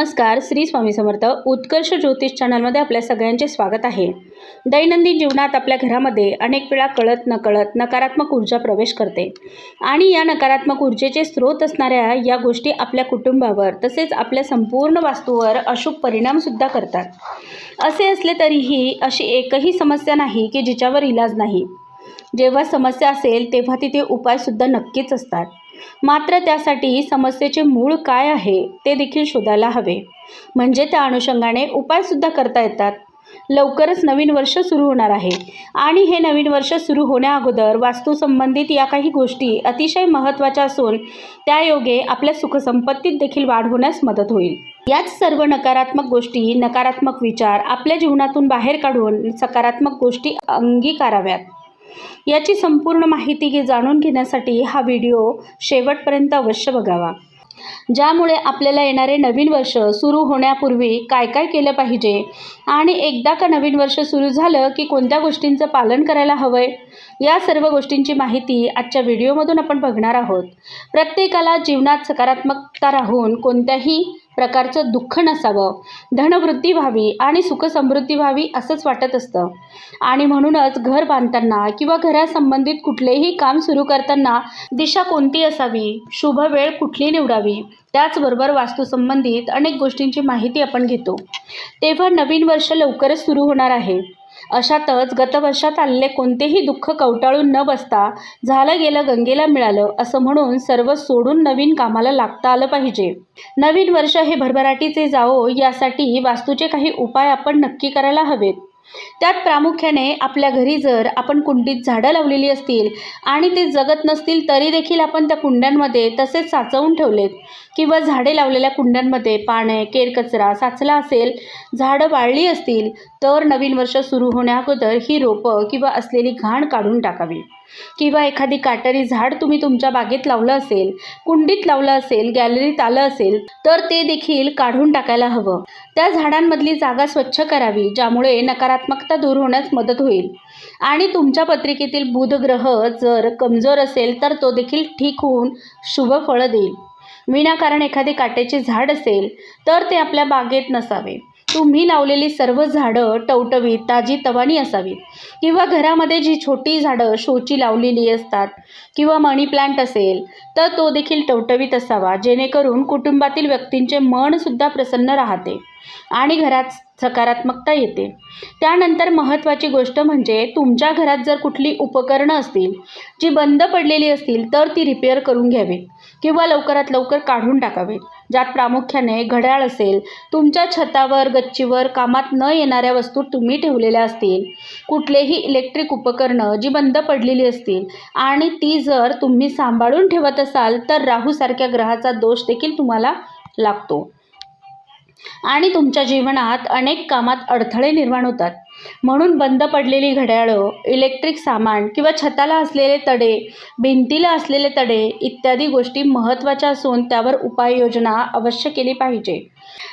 नमस्कार श्री स्वामी समर्थ उत्कर्ष ज्योतिष चॅनलमध्ये आपल्या सगळ्यांचे स्वागत आहे. दैनंदिन जीवनात आपल्या घरामध्ये अनेक वेळा कळत नकळत नकारात्मक ऊर्जा प्रवेश करते. आणि या नकारात्मक ऊर्जेचे स्रोत असणाऱ्या या गोष्टी आपल्या कुटुंबावर तसेच आपल्या संपूर्ण वास्तूवर अशुभ परिणामसुद्धा करतात. असे असले तरीही अशी एकही समस्या नाही की जिच्यावर इलाज नाही. जेव्हा समस्या असेल तेव्हा तिथे उपायसुद्धा नक्कीच असतात. मात्र त्यासाठी समस्येचे मूळ काय आहे ते देखील शोधायला हवे. म्हणजे त्या अनुषंगाने उपायसुद्धा करता येतात. लवकरच नवीन वर्ष सुरू होणार आहे. आणि हे नवीन वर्ष सुरू होण्याअगोदर वास्तूसंबंधित या काही गोष्टी अतिशय महत्त्वाच्या असून त्यायोगे आपल्या सुखसंपत्तीत देखील वाढ होण्यास मदत होईल. याच सर्व नकारात्मक गोष्टी नकारात्मक विचार आपल्या जीवनातून बाहेर काढून सकारात्मक गोष्टी अंगीकाराव्यात. याची संपूर्ण माहिती घे जाणून घेण्यासाठी हा व्हिडिओ शेवटपर्यंत अवश्य बघावा. ज्यामुळे आपल्याला येणारे नवीन वर्ष सुरू होण्यापूर्वी काय काय केलं पाहिजे आणि एकदा का नवीन वर्ष सुरू झालं की कोणत्या गोष्टींचं पालन करायला हवं आहे या सर्व गोष्टींची माहिती आजच्या व्हिडिओमधून आपण बघणार आहोत. प्रत्येकाला जीवनात सकारात्मकता राहून कोणत्याही प्रकारचं दुःख नसावं. धनवृद्धी व्हावी आणि सुखसमृद्धी व्हावी असंच वाटत असतं. आणि म्हणूनच घर बांधताना किंवा घरासंबंधित कुठलेही काम सुरू करताना दिशा कोणती असावी? शुभ वेळ कुठली निवडावी? त्याचबरोबर वास्तूसंबंधित अनेक गोष्टींची माहिती आपण घेतो. तेव्हा नवीन वर्ष लवकरच सुरू होणार आहे. अशातच गतवर्षात आलेले कोणतेही दुःख कवटाळून न बसता झालं गेलं गंगेला मिळालं असं म्हणून सर्व सोडून नवीन कामाला लागता आलं पाहिजे. नवीन वर्ष हे भरभराटीचे जावो यासाठी वास्तूचे काही उपाय आपण नक्की करायला हवेत. त्यात प्रामुख्याने आपल्या घरी जर आपण कुंडीत झाडं लावलेली असतील आणि ते जगत नसतील तरी देखील आपण त्या कुंड्यांमध्ये तसेच साचवून ठेवलेत. किंवा झाडे लावलेल्या कुंड्यांमध्ये पाने केरकचरा साचला असेल झाडं वाळली असतील तर नवीन वर्ष सुरू होण्याअगोदर ही रोपं किंवा असलेली घाण काढून टाकावी. किंवा एखादी काटेरी झाड तुम्ही तुमच्या बागेत लावलं असेल कुंडीत लावलं असेल गॅलरीत आलं असेल तर ते देखील काढून टाकायला हवं. त्या झाडांमधली जागा स्वच्छ करावी ज्यामुळे नकारात्मकता दूर होण्यास मदत होईल. आणि तुमच्या पत्रिकेतील बुधग्रह जर कमजोर असेल तर तो देखील ठीक होऊन शुभ फळं देईल. विनाकारण एखादे काट्याचे झाड असेल तर ते आपल्या बागेत नसावे. तुम्ही लावलेली सर्व झाडं टवटवीत ताजी तवानी असावीत. किंवा घरामध्ये जी छोटी झाडं शोची लावलेली असतात किंवा मनी प्लांट असेल तर तो देखील टवटवीत असावा जेणेकरून कुटुंबातील व्यक्तींचे मनसुद्धा प्रसन्न राहते. आणि घरात सकारात्मकता येते. त्यानंतर महत्त्वाची गोष्ट म्हणजे तुमच्या घरात जर कुठली उपकरणं असतील जी बंद पडलेली असतील तर ती रिपेअर करून घ्यावी किंवा लवकरात लवकर काढून टाकावे. ज्यात प्रामुख्याने घड्याळ असेल तुमच्या छतावर गच्चीवर कामात न येणाऱ्या वस्तू तुम्ही ठेवलेल्या असतील कुठलेही इलेक्ट्रिक उपकरणं जी बंद पडलेली असतील आणि ती जर तुम्ही सांभाळून ठेवत असाल तर राहूसारख्या ग्रहाचा दोष देखील तुम्हाला लागतो. आणि तुमच्या जीवनात अनेक कामात अडथळे निर्माण होतात. म्हणून बंद पडलेली घड्याळं इलेक्ट्रिक सामान किंवा छताला असलेले तडे भिंतीला असलेले तडे इत्यादी गोष्टी महत्त्वाच्या असून त्यावर उपाययोजना अवश्य केली पाहिजे.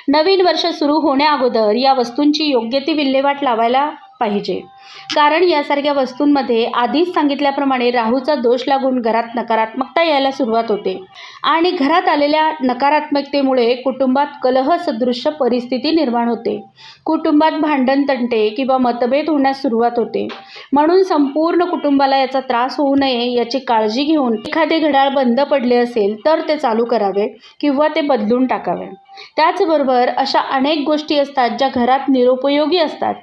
नवीन वर्ष सुरू होण्याअगोदर या वस्तूंची योग्य ती विल्हेवाट लावायला पाहिजे. कारण यासारख्या वस्तूंमध्ये आधीच सांगितल्याप्रमाणे राहूचा दोष लागून घरात नकारात्मकता यायला सुरुवात होते. आणि घरात आलेल्या नकारात्मकतेमुळे कुटुंबात कलह सदृश्य परिस्थिती निर्माण होते. कुटुंबात भांडण तंटे किंवा मतभेद होण्यास सुरुवात होते. म्हणून संपूर्ण कुटुंबाला याचा त्रास होऊ नये याची काळजी घेऊन एखादे घड्याळ बंद पडले असेल तर ते चालू करावे किंवा ते बदलून टाकावे. त्याचबरोबर अशा अनेक गोष्टी असतात ज्या घरात निरुपयोगी असतात.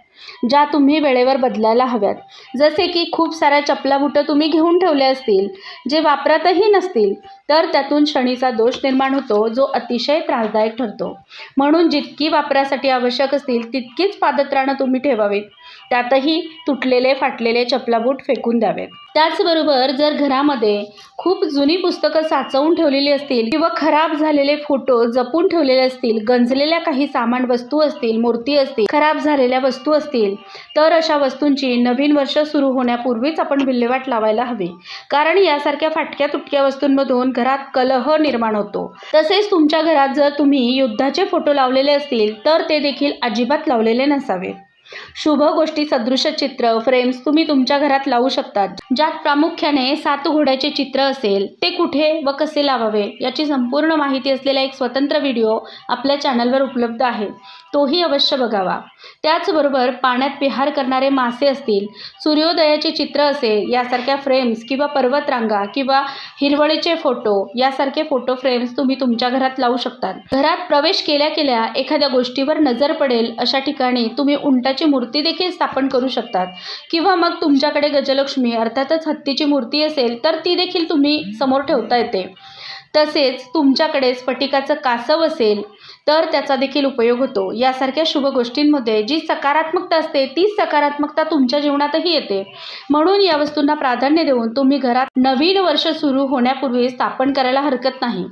ज्या तुम्ही वेळेवर बदलायला हव्यात. जसे की खूप साऱ्या चपला बुटं तुम्ही घेऊन ठेवले असतील जे वापरातही नसतील तर त्यातून शनीचा दोष निर्माण होतो जो अतिशय त्रासदायक ठरतो. म्हणून जितकी वापरासाठी आवश्यक असतील तितकीच पादत्राणं तुम्ही ठेवावीत. त्यातही तुटलेले फाटलेले चपलाबूट फेकून द्यावेत. त्याचबरोबर जर घरामध्ये खूप जुनी पुस्तकं साचवून ठेवलेली असतील किंवा खराब झालेले फोटो जपून ठेवलेले असतील गंजलेल्या काही सामान वस्तू असतील मूर्ती असतील खराब झालेल्या वस्तू असतील तर अशा वस्तूंची नवीन वर्ष सुरू होण्यापूर्वीच आपण विल्हेवाट लावायला हवी. कारण यासारख्या फाटक्या तुटक्या वस्तूंमधून घरात कलह निर्माण होतो. तसेच तुमच्या घरात जर तुम्ही युद्धाचे फोटो लावलेले असतील तर ते देखील अजिबात लावलेले नसावेत. शुभ गोष्टी सदृश चित्र फ्रेम्स तुम्ही तुमच्या घरात लावू शकतात. ज्यात प्रामुख्याने सात घोड्याचे चित्र असेल ते कुठे व कसे लावावे याची संपूर्ण माहिती असलेला एक स्वतंत्र व्हिडिओ आपल्या चॅनलवर उपलब्ध आहे. तोही अवश्य बघावा. त्याचबरोबर पाण्यात विहार करणारे मासे असतील सूर्योदयाचे चित्र असेल यासारख्या फ्रेम्स किंवा पर्वतरांगा किंवा हिरवळीचे फोटो यासारखे फोटो फ्रेम्स तुम्ही तुमच्या घरात लावू शकतात. घरात प्रवेश केल्या केल्या एखाद्या गोष्टीवर नजर पडेल अशा ठिकाणी तुम्ही उंटाची मूर्ती देखील स्थापन करू शकतात. किंवा मग तुमच्याकडे गजलक्ष्मी अर्थातच हत्तीची मूर्ती असेल तर ती देखील तुम्ही समोर ठेवता येते. तसेच तुमच्याकडे स्फटिकाचं कासव असेल तर त्याचा देखील उपयोग होतो. यासारख्या शुभ गोष्टींमध्ये जी सकारात्मकता असते तीच सकारात्मकता तुमच्या जीवनातही येते. म्हणून या वस्तूंना प्राधान्य देऊन तुम्ही घरात नवीन वर्ष सुरू होण्यापूर्वी स्थापन करायला हरकत नाही.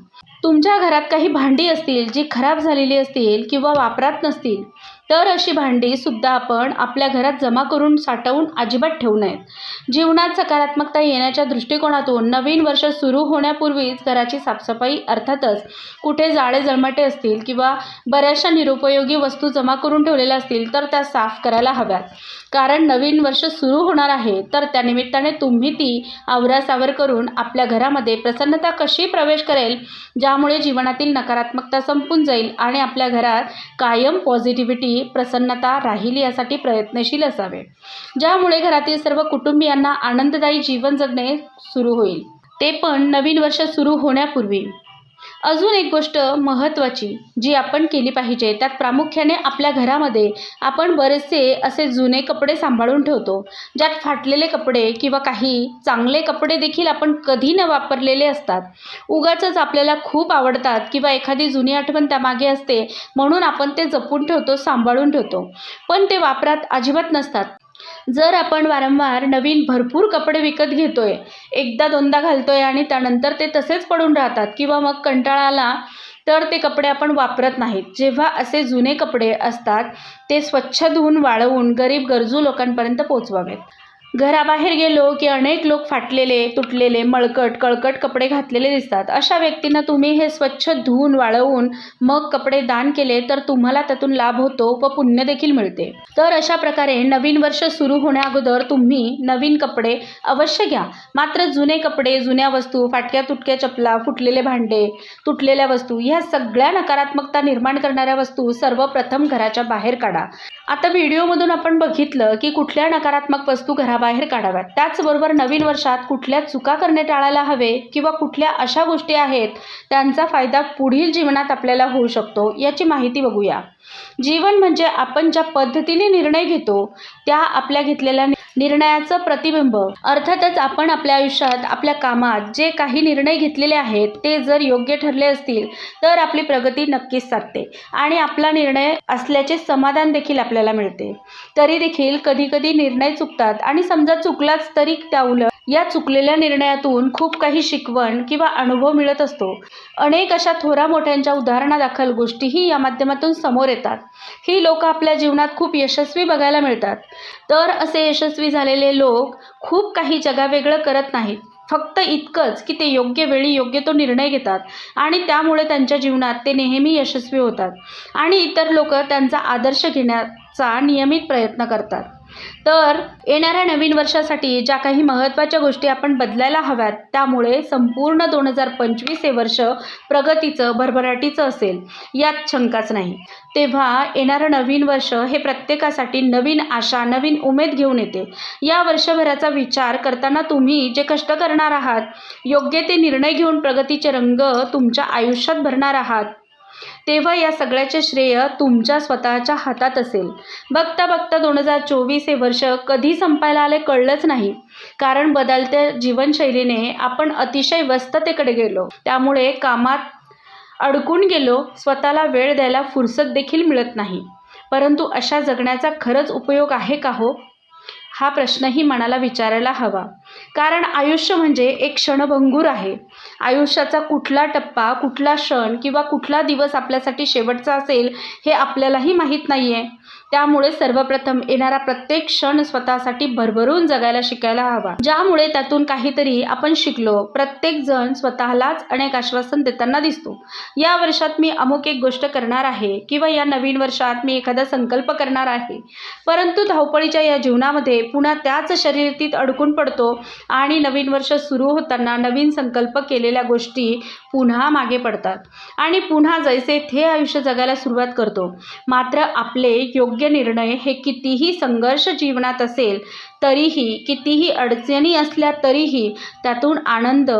तुमच्या घरात काही भांडी असतील जी खराब झालेली असतील किंवा वापरात नसतील तर अशी भांडी सुद्धा आपण आपल्या घरात जमा करून साठवून अजिबात ठेवू नयेत. जीवनात सकारात्मकता येण्याच्या दृष्टिकोनातून नवीन वर्ष सुरू होण्यापूर्वीच घराची साफसफाई अर्थातच कुठे जाळे जळमटे असतील किंवा बऱ्याचशा निरुपयोगी वस्तू जमा करून ठेवलेल्या असतील तर त्या साफ करायला हव्यात. कारण नवीन वर्ष सुरू होणार आहे तर त्यानिमित्ताने तुम्ही ती आवरासावर करून आपल्या घरामध्ये प्रसन्नता कशी प्रवेश करेल ज्यामुळे जीवनातील नकारात्मकता संपून जाईल आणि आपल्या घरात कायम पॉझिटिव्हिटी प्रसन्नता राहील यासाठी प्रयत्नशील असावे. ज्यामुळे घरातील सर्व कुटुंबियांना आनंददायी जीवन जगणे सुरू होईल. ते पण नवीन वर्ष सुरू होण्यापूर्वी. अजून एक गोष्ट महत्त्वाची जी आपण केली पाहिजे त्यात प्रामुख्याने आपल्या घरामध्ये आपण बरेचसे असे जुने कपडे सांभाळून ठेवतो. ज्यात फाटलेले कपडे किंवा काही चांगले कपडे देखील आपण कधी न वापरलेले असतात. उगाचच आपल्याला खूप आवडतात किंवा एखादी जुनी आठवण त्यामागे असते म्हणून आपण ते जपून ठेवतो सांभाळून ठेवतो. पण ते वापरात अजिबात नसतात. जर आपण वारंवार नवीन भरपूर कपडे विकत घेतोय एकदा दोनदा घालतोय आणि त्यानंतर ते तसेच पडून राहतात किंवा मग कंटाळा आला तर ते कपडे आपण वापरत नाहीत. जेव्हा असे जुने कपडे असतात ते स्वच्छ धुवून वाळवून गरीब गरजू लोकांपर्यंत पोचवावेत घराबाहेर गेलो की अनेक लोक फाटलेले तुटलेले मळकट कळकट कपडे घातलेले दिसतात. अशा व्यक्तींना तुम्ही हे स्वच्छ धुवून वाळवून मग कपडे दान केले तर तुम्हाला त्यातून लाभ होतो व पुण्य देखील मिळते. तर अशा प्रकारे नवीन वर्ष सुरू होण्याअगोदर तुम्ही नवीन कपडे अवश्य घ्या. मात्र जुने कपडे जुन्या वस्तू फाटक्या तुटक्या चपला फुटलेले भांडे तुटलेल्या वस्तू ह्या सगळ्या नकारात्मकता निर्माण करणाऱ्या वस्तू सर्वप्रथम घराच्या बाहेर काढा. आता व्हिडिओमधून आपण बघितलं की कुठल्या नकारात्मक वस्तू घराबाहेर काढाव्यात. त्याचबरोबर नवीन वर्षात कुठल्या चुका करणे टाळायला हवे किंवा कुठल्या अशा गोष्टी आहेत त्यांचा फायदा पुढील जीवनात आपल्याला होऊ शकतो याची माहिती बघूया. जीवन म्हणजे आपण ज्या पद्धतीने निर्णय घेतो त्या आपल्या घेतलेल्या निर्णयाचं प्रतिबिंब. अर्थातच आपण आपल्या आयुष्यात आपल्या कामात जे काही निर्णय घेतलेले आहेत ते जर योग्य ठरले असतील तर आपली प्रगती नक्कीच साधते. आणि आपला निर्णय असल्याचे समाधान देखील आपल्याला मिळते. तरी देखील कधीकधी निर्णय चुकतात आणि समजा चुकलाच तरी त्या उलट या चुकलेल्या निर्णयातून खूप काही शिकवण किंवा अनुभव मिळत असतो. अनेक अशा थोरा मोठ्यांच्या उदाहरणादाखल गोष्टीही या माध्यमातून समोर येतात. ही लोक आपल्या जीवनात खूप यशस्वी बघायला मिळतात. तर असे यशस्वी झालेले लोक खूप काही जगावेगळं करत नाहीत. फक्त इतकंच की ते योग्य वेळी योग्य तो निर्णय घेतात आणि त्यामुळे त्यांच्या जीवनात ते नेहमी यशस्वी होतात आणि इतर लोक त्यांचा आदर्श घेण्याचा नियमित प्रयत्न करतात. तर येणाऱ्या नवीन वर्षासाठी ज्या काही महत्त्वाच्या गोष्टी आपण बदलायला हव्यात त्यामुळे संपूर्ण दोन हजार पंचवीस हे वर्ष प्रगतीचं भरभराटीचं असेल यात शंकाच नाही. तेव्हा येणारं नवीन वर्ष हे प्रत्येकासाठी नवीन आशा नवीन उमेद घेऊन येते. या वर्षभराचा विचार करताना तुम्ही जे कष्ट करणार आहात योग्य ते निर्णय घेऊन प्रगतीचे रंग तुमच्या आयुष्यात भरणार आहात तेव्हा या सगळ्याचे श्रेय तुमच्या स्वतःच्या हातात असेल. बघता बघता दोन हजार चोवीस हे वर्ष कधी संपायला आले कळलंच नाही. कारण बदलत्या जीवनशैलीने आपण अतिशय व्यस्ततेकडे गेलो. त्यामुळे कामात अडकून गेलो स्वतःला वेळ द्यायला फुरसत देखील मिळत नाही. परंतु अशा जगण्याचा खरंच उपयोग आहे का हो? हा प्रश्नही मनाला विचारायला हवा. कारण आयुष्य म्हणजे एक क्षणभंगूर आहे. आयुष्याचा कुठला टप्पा कुठला क्षण किंवा कुठला दिवस आपल्यासाठी शेवटचा असेल हे आपल्यालाही माहीत नाही आहे त्यामुळे सर्वप्रथम येणारा प्रत्येक क्षण स्वतःसाठी भरभरून जगायला शिकायला हवा. ज्यामुळे त्यातून काहीतरी आपण शिकलो. प्रत्येक जण स्वतःलाच अनेक आश्वासन देताना दिसतो. या वर्षात मी अमुक एक गोष्ट करणार आहे किंवा या नवीन वर्षात मी एखादा संकल्प करणार आहे. परंतु धावपळीच्या या जीवनामध्ये पुन्हा त्याच शर्यतीत अडकून पडतो आणि नवीन वर्ष सुरू होताना नवीन संकल्प केलेल्या गोष्टी पुन्हा मागे पडतात. आणि पुन्हा जैसे थे आयुष्य जगायला सुरुवात करतो. मात्र आपले योग्य निर्णय हे कितीही संघर्ष जीवनात असेल तरीही कितीही अडचणी असल्या तरीही त्यातून आनंद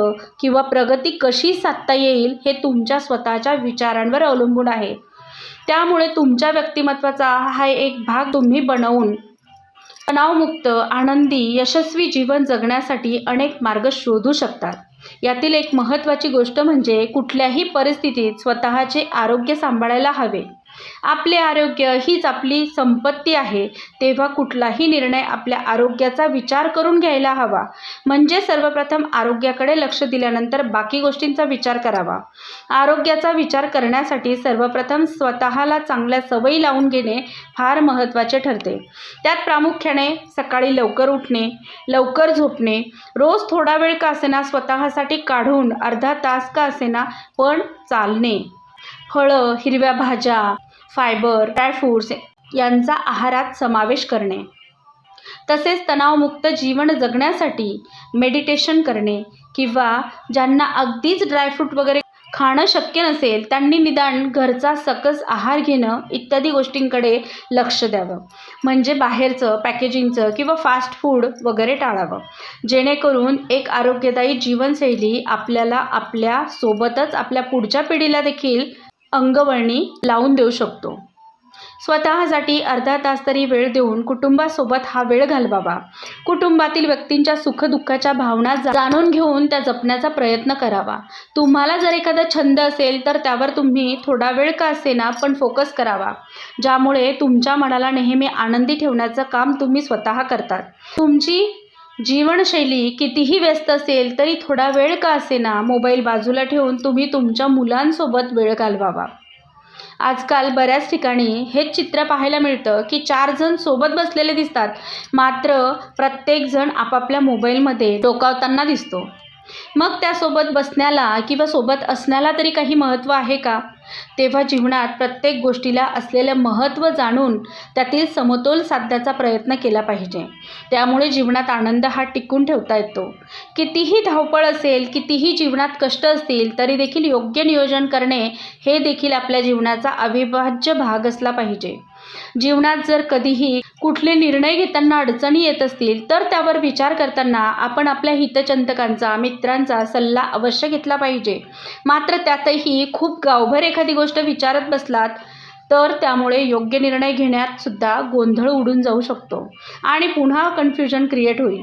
किंवा प्रगती कशी साधता येईल हे तुमच्या स्वतःच्या विचारांवर अवलंबून आहे. त्यामुळे तुमच्या व्यक्तिमत्वाचा हा एक भाग तुम्ही बनवून तणावमुक्त आनंदी यशस्वी जीवन जगण्यासाठी अनेक मार्ग शोधू शकतात. यातील एक महत्त्वाची गोष्ट म्हणजे कुठल्याही परिस्थितीत स्वतःचे आरोग्य सांभाळायला हवे. आपले आरोग्य हीच आपली संपत्ती आहे. तेव्हा कुठलाही निर्णय आपल्या आरोग्याचा विचार करून घ्यायला हवा. म्हणजे सर्वप्रथम आरोग्याकडे लक्ष दिल्यानंतर बाकी गोष्टींचा विचार करावा. आरोग्याचा विचार करण्यासाठी सर्वप्रथम स्वतःला चांगल्या सवयी लावून घेणे फार महत्त्वाचे ठरते. त्यात प्रामुख्याने सकाळी लवकर उठणे लवकर झोपणे रोज थोडा वेळ का असेना स्वतःसाठी काढून अर्धा तास का असेना पण चालणे. फळं हिरव्या भाज्या फायबर ड्रायफ्रूट्स यांचा आहारात समावेश करणे. तसेच तणावमुक्त जीवन जगण्यासाठी मेडिटेशन करणे किंवा ज्यांना अगदीच ड्रायफ्रूट वगैरे खाणं शक्य नसेल त्यांनी निदान घरचा सकस आहार घेणं इत्यादी गोष्टींकडे लक्ष द्यावं. म्हणजे बाहेरचं पॅकेजिंगचं किंवा फास्ट फूड वगैरे टाळावं. जेणेकरून एक आरोग्यदायी जीवनशैली आपल्याला आपल्या सोबतच आपल्या पुढच्या पिढीला देखील अंगवळणी लावून देऊ शकतो. स्वतःसाठी अर्धा तास तरी वेळ देऊन कुटुंबासोबत हा वेळ घालवावा. कुटुंबातील व्यक्तींच्या सुखदुःखाच्या भावना जाणून घेऊन त्या जपण्याचा प्रयत्न करावा. तुम्हाला जर एखादा छंद असेल तर त्यावर तुम्ही थोडा वेळ का असेना पण फोकस करावा. ज्यामुळे तुमच्या मनाला नेहमी आनंदी ठेवण्याचं काम तुम्ही स्वतः करतात. तुमची जीवनशैली कितीही व्यस्त असेल तरी थोडा वेळ का असेना मोबाईल बाजूला ठेवून तुम्ही तुमच्या मुलांसोबत वेळ घालवावा. आजकाल बऱ्याच ठिकाणी हेच चित्र पाहायला मिळतं की चार जण सोबत बसलेले दिसतात. मात्र प्रत्येकजण आपापल्या मोबाईलमध्ये डोकावताना दिसतो. मग त्यासोबत बसण्याला किंवा सोबत असण्याला तरी काही महत्त्व आहे का? तेव्हा जीवनात प्रत्येक गोष्टीला असलेलं महत्त्व जाणून त्यातील समतोल साधण्याचा प्रयत्न केला पाहिजे. त्यामुळे जीवनात आनंद हा टिकून ठेवता येतो. कितीही धावपळ असेल कितीही जीवनात कष्ट असतील तरी देखील योग्य नियोजन करणे हे देखील आपल्या जीवनाचा अविभाज्य भाग असला पाहिजे. जीवनात जर कधीही कुठले निर्णय घेताना अडचणी येत असतील तर त्यावर विचार करताना आपण आपल्या हितचिंतकांचा मित्रांचा सल्ला अवश्य घेतला पाहिजे. मात्र त्यातही खूप गावभर एखादी गोष्ट विचारत बसलात तर त्यामुळे योग्य निर्णय घेण्यात सुद्धा गोंधळ उडून जाऊ शकतो. आणि पुन्हा कन्फ्युजन क्रिएट होईल.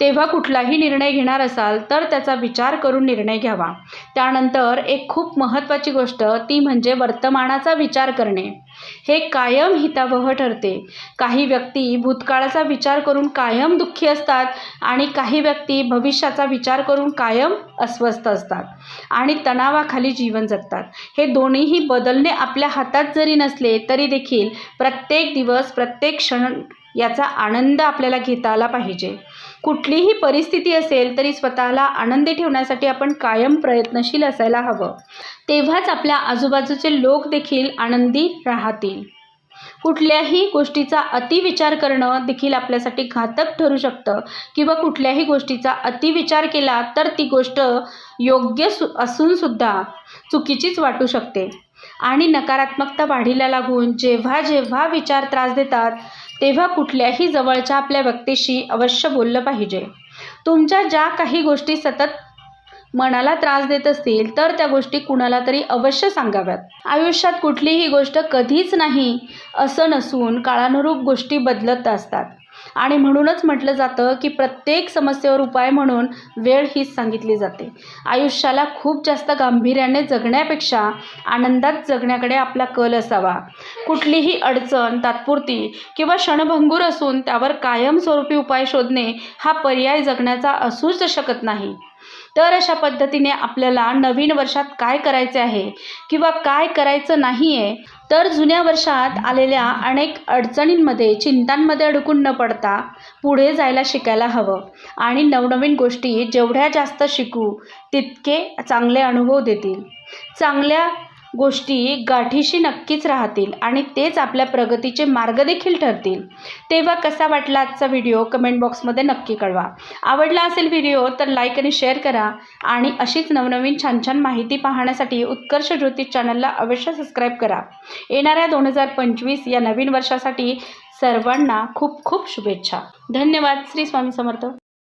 तेव्हा कुठलाही निर्णय घेणार असाल तर त्याचा विचार करून निर्णय घ्यावा. त्यानंतर एक खूप महत्त्वाची गोष्ट ती म्हणजे वर्तमानाचा विचार करणे. हे कायम हितावह ठरते. काही व्यक्ती भूतकाळाचा विचार करून कायम दुःखी असतात आणि काही व्यक्ती भविष्याचा विचार करून कायम अस्वस्थ असतात आणि तणावाखाली जीवन जगतात. हे दोन्हीही बदलणे आपल्या हातात जरी नसले तरी देखील प्रत्येक दिवस प्रत्येक क्षण याचा आनंद आपल्याला घेता आला पाहिजे. कुठलीही परिस्थिती असेल तरी स्वतःला आनंदी ठेवण्यासाठी आपण कायम प्रयत्नशील असायला हवं. तेव्हाच आपल्या आजूबाजूचे लोक देखील आनंदी राहतील. कुठल्याही गोष्टीचा अतिविचार करणं देखील आपल्यासाठी घातक ठरू शकतं किंवा कुठल्याही गोष्टीचा अतिविचार केला तर ती गोष्ट योग्य सु असूनसुद्धा चुकीचीच वाटू शकते. आणि नकारात्मकता वाढीला लागून जेव्हा जेव्हा विचार त्रास देतात तेव्हा कुठल्याही जवळच्या आपल्या व्यक्तीशी अवश्य बोललं पाहिजे. तुमच्या ज्या काही गोष्टी सतत मनाला त्रास देत असतील तर त्या गोष्टी कुणाला तरी अवश्य सांगाव्यात. आयुष्यात कुठलीही गोष्ट कधीच नाही असं नसून काळानुरूप गोष्टी बदलत असतात. आणि म्हणूनच म्हटलं जातं की प्रत्येक समस्येवर उपाय म्हणून वेळ हीच सांगितली जाते. आयुष्याला खूप जास्त गांभीर्याने जगण्यापेक्षा आनंदात जगण्याकडे आपला कल असावा. कुठलीही अडचण तात्पुरती किंवा क्षणभंगूर असून त्यावर कायमस्वरूपी उपाय शोधणे हा पर्याय जगण्याचा असूच शकत नाही. तर अशा पद्धतीने आपल्याला नवीन वर्षात काय करायचे आहे किंवा काय करायचं नाही आहे तर जुन्या वर्षात आलेल्या अनेक अडचणींमध्ये चिंतांमध्ये अडकून न पडता पुढे जायला शिकायला हवं. आणि नवनवीन गोष्टी जेवढ्या जास्त शिकू तितके चांगले अनुभव देतील. चांगल्या गोष्टी गाठीशी नक्कीच राहतील आणि तेच आपल्या प्रगतीचे मार्ग देखील ठरतील. तेव्हा कसा वाटला आजचा व्हिडिओ कमेंट बॉक्समध्ये नक्की कळवा. आवडला असेल व्हिडिओ तर लाईक आणि शेअर करा आणि अशीच नवनवीन छान छान माहिती पाहण्यासाठी उत्कर्ष ज्योतिष चॅनलला अवश्य सबस्क्राईब करा. येणाऱ्या दोन हजार पंचवीस या नवीन वर्षासाठी सर्वांना खूप खूप शुभेच्छा. धन्यवाद. श्री स्वामी समर्थ.